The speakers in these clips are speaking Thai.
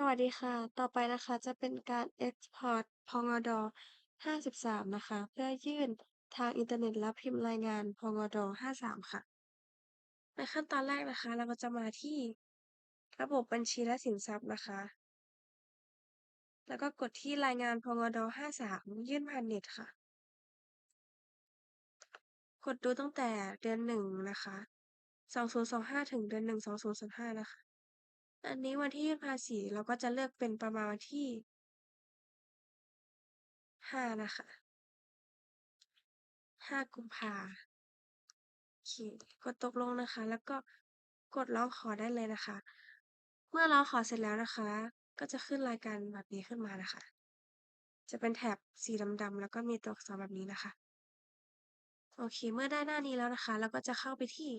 สวัสดีค่ะ ต่อไปนะคะจะเป็นการ Export พงด.53 นะคะ เพื่อยื่นทางอินเทอร์เน็ตและพิมพ์รายงานพงด.53 ค่ะ ในขั้นตอนแรกนะคะ เราก็จะมาที่ระบบบัญชีและสินทรัพย์นะคะ แล้วก็กดที่รายงานพงด.53 ยื่นผ่านเน็ตค่ะ กดดูตั้งแต่เดือน1นะคะ 2025 ถึงเดือน1 2025 นะคะ อันนี้วันที่ยื่นภาษีเราก็จะเลือกเป็นประมาณวันที่5นะคะ5กุมภาโอเค กดตกลงนะคะ แล้วก็กดร้องขอได้เลยนะคะ เมื่อร้องขอเสร็จแล้วนะคะ ก็จะขึ้นรายการแบบนี้ขึ้นมานะคะ จะเป็นแถบสีดำๆแล้วก็มีตัวอักษรแบบนี้นะคะ โอเค เมื่อได้หน้านี้แล้วนะคะ เราก็จะเข้าไปที่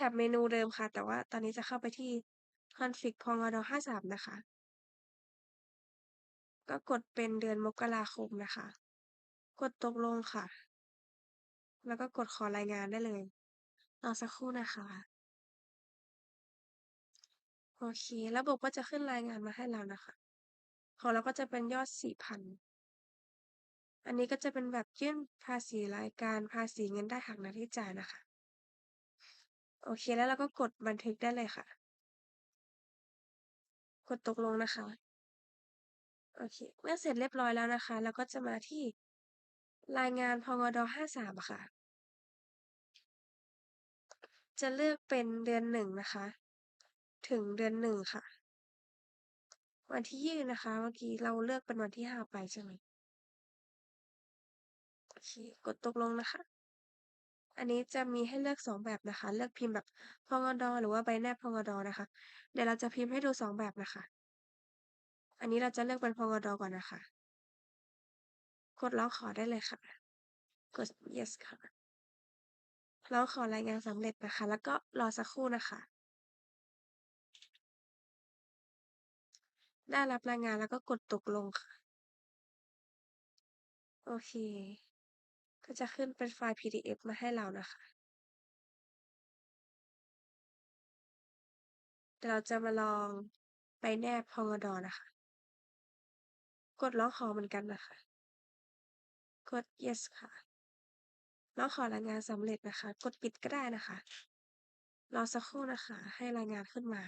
แถบเมนูเดิมค่ะ แต่ว่าตอนนี้จะเข้าไปที่ config พงด.53 นะคะ ก็กดเป็นเดือนมกราคมนะคะ กดตกลงค่ะ แล้วก็กดขอรายงานได้เลยรอสักครู่นะคะ โอเค ระบบก็จะขึ้นรายงานมาให้เรานะคะ ของเราก็จะเป็นยอด 4,000 อันนี้ก็จะเป็นแบบยื่นภาษีรายการภาษีเงินได้หักหน้าที่จ่ายนะคะ โอเค แล้วเราก็กดบันทึกได้เลยค่ะ กดตกลงนะคะ โอเค เมื่อเสร็จเรียบร้อยแล้วนะคะ เราก็จะมาที่รายงานพงด.53ค่ะ จะเลือกเป็นเดือน1นะคะ ถึงเดือน1ค่ะ วันที่ยื่นนะคะ เมื่อกี้เราเลือกเป็นวันที่5ไปใช่ไหมโอเค กดตกลงนะคะ อันนี้จะมีให้เลือก 2 แบบนะคะ เลือกพิมพ์แบบพงด.หรือว่าใบแนบพงด.นะคะ เดี๋ยวเราจะพิมพ์ให้ดู 2 แบบนะคะ อันนี้เราจะเลือกเป็นพงด.ก่อนนะคะ กดร้องขอได้เลยค่ะ กด yes ค่ะร้องขอรายงานสำเร็จนะคะ แล้วก็รอสักครู่นะคะ ได้รับรายงานแล้วก็กดตกลงค่ะ โอเค ก็จะขึ้นเป็นไฟล์ PDF มาให้เรานะคะ เดี๋ยวเราจะมาลองใบแนบพองดอ.นะคะ กดร้องขอเหมือนกันนะคะ กด yes ค่ะร้องขอรายงานสำเร็จนะคะ กดปิดก็ได้นะคะ รอสักครู่นะคะ ให้รายงานขึ้นมา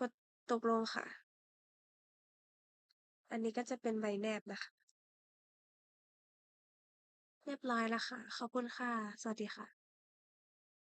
กดตกลงค่ะ อันนี้ก็จะเป็นใบแนบนะคะ เรียบร้อยแล้วค่ะ ขอบคุณค่ะ สวัสดีค่ะ